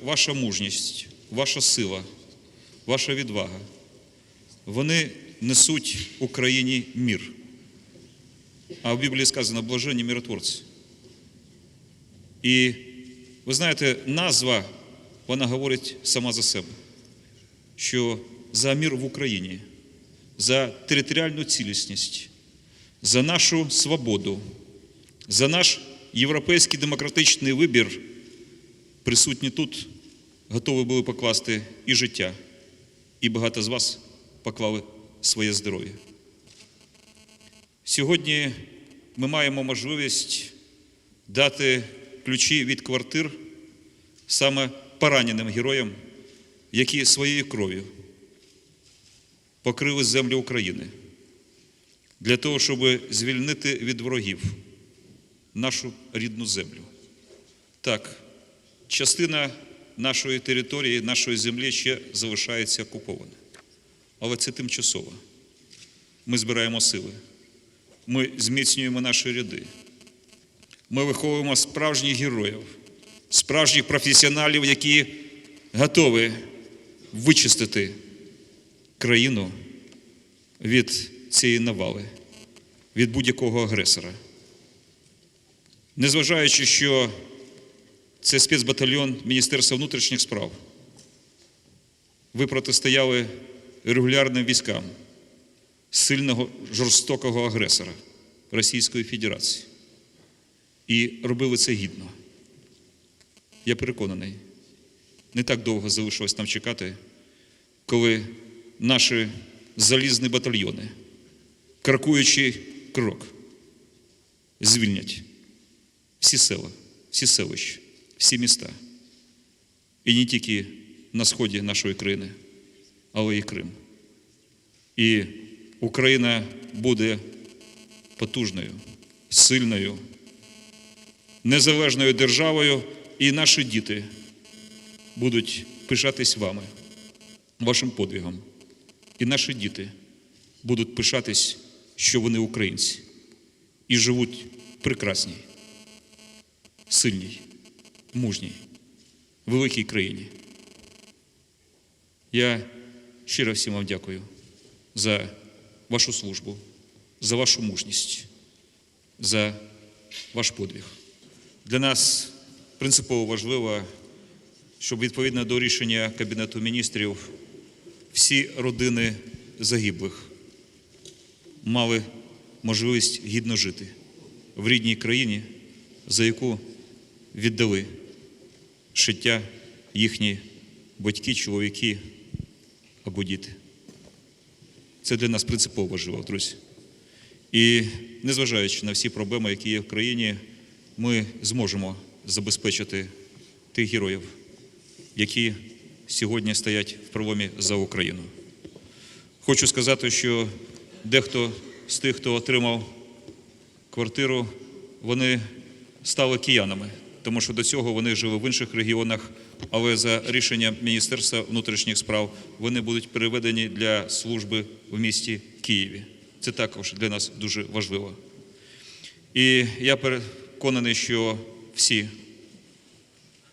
Ваша мужність, ваша сила, ваша відвага, вони несуть Україні мір. А в Біблії сказано блаженні миротворці. І ви знаєте, назва, вона говорить сама за себе, що за мир в Україні, за територіальну цілісність, за нашу свободу, за наш європейський демократичний вибір присутні тут готові були покласти і життя, і багато з вас поклали своє здоров'я. Сьогодні ми маємо можливість дати ключі від квартир саме пораненим героям, які своєю кров'ю покрили землю України для того, щоб звільнити від ворогів нашу рідну землю. Так, частина нашої території, нашої землі ще залишається окупована. Але це тимчасово. Ми збираємо сили, ми зміцнюємо наші ряди. Ми виховуємо справжніх героїв, справжніх професіоналів, які готові вичистити країну від цієї навали, від будь-якого агресора. Незважаючи, що це спецбатальйон Міністерства внутрішніх справ, ви протистояли регулярним військам сильного жорстокого агресора Російської Федерації. І робили це гідно. Я переконаний, не так довго залишилось нам чекати, коли наші залізні батальйони, крокуючи крок, звільнять всі села, всі селища, всі міста. І не тільки на сході нашої країни, але і Крим. І Україна буде потужною, сильною, незалежною державою, і наші діти будуть пишатись вами, вашим подвигом. І наші діти будуть пишатись, що вони українці і живуть прекрасній, сильній, мужній, великій країні. Я щиро всім вам дякую за вашу службу, за вашу мужність, за ваш подвиг. Для нас принципово важливо, щоб відповідно до рішення Кабінету міністрів всі родини загиблих мали можливість гідно жити в рідній країні, за яку віддали життя їхні батьки, чоловіки або діти. Це для нас принципово важливо, друзі. І незважаючи на всі проблеми, які є в країні, ми зможемо забезпечити тих героїв, які сьогодні стоять в проломі за Україну. Хочу сказати, що дехто з тих, хто отримав квартиру, вони стали киянами, тому що до цього вони жили в інших регіонах, але за рішенням Міністерства внутрішніх справ вони будуть переведені для служби в місті Києві. Це також для нас дуже важливо. І я переконаний, що всі,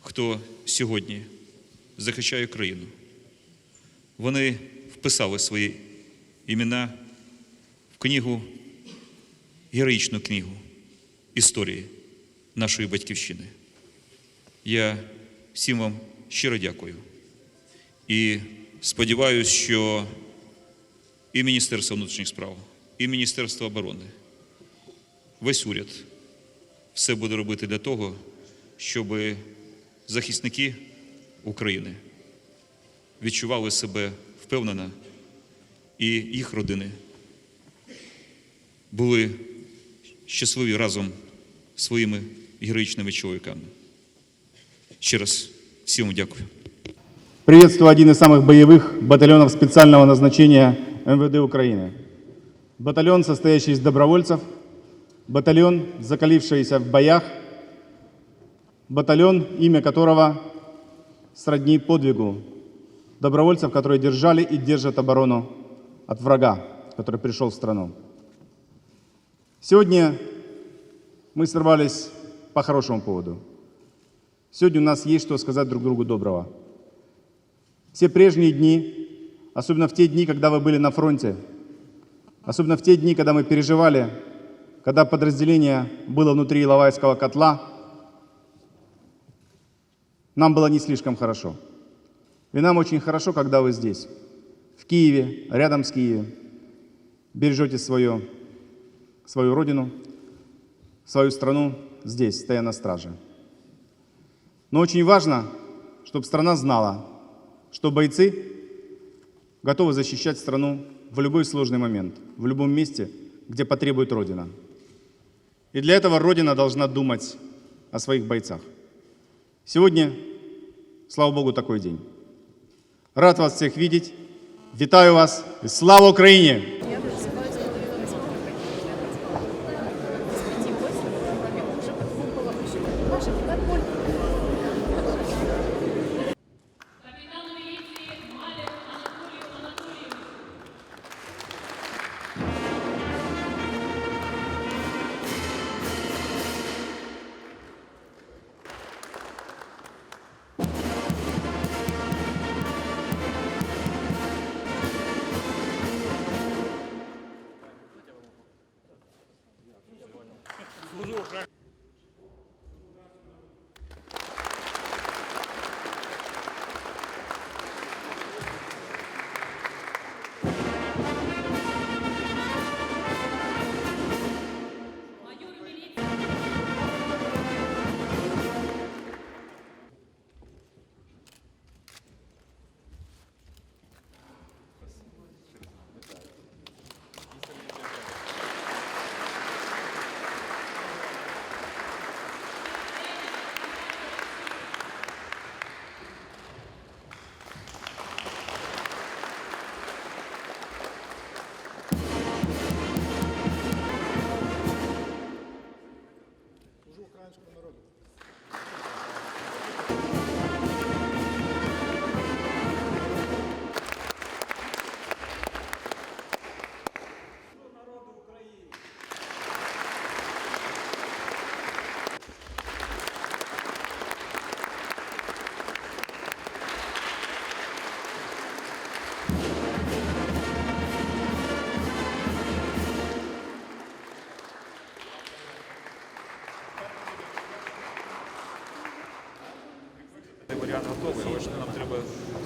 хто сьогодні захищає країну, вони вписали свої імена в книгу, героїчну книгу історії нашої батьківщини. Я всім вам щиро дякую. І сподіваюся, що і Міністерство внутрішніх справ, і Міністерство оборони, весь уряд все буде робити для того, щоб захисники України відчували себе впевнено і їх родини були щасливі разом своїми героїчними чоловіками. Ще раз всім дякую. Приветствую один из самых боевых батальонов специального назначения МВД Украины. Батальон, состоящий из добровольцев, батальон, закалившийся в боях, батальон, имя которого сродни подвигу добровольцев, которые держали и держат оборону от врага, который пришел в страну. Сегодня мы сорвались по хорошему поводу. Сегодня у нас есть что сказать друг другу доброго. Все прежние дни, особенно в те дни, когда вы были на фронте, особенно в те дни, когда мы переживали, когда подразделение было внутри Иловайского котла, нам было не слишком хорошо. И нам очень хорошо, когда вы здесь, в Киеве, рядом с Киевом, бережете свое, свою родину, свою страну здесь, стоя на страже. Но очень важно, чтобы страна знала, что бойцы готовы защищать страну в любой сложный момент, в любом месте, где потребует Родина. И для этого Родина должна думать о своих бойцах. Сегодня, слава Богу, такой день. Рад вас всех видеть. Вітаю вас і слава Україні!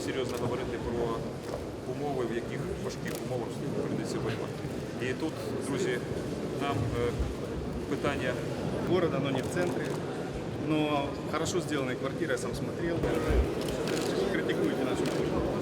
серйозно говорити про умови, в яких важких умовах прийдеться воювати. І тут, друзі, нам е, питання города, но не в центрі. Но хорошо сделанные квартиры я сам смотрел. Критикуйте нашу службу.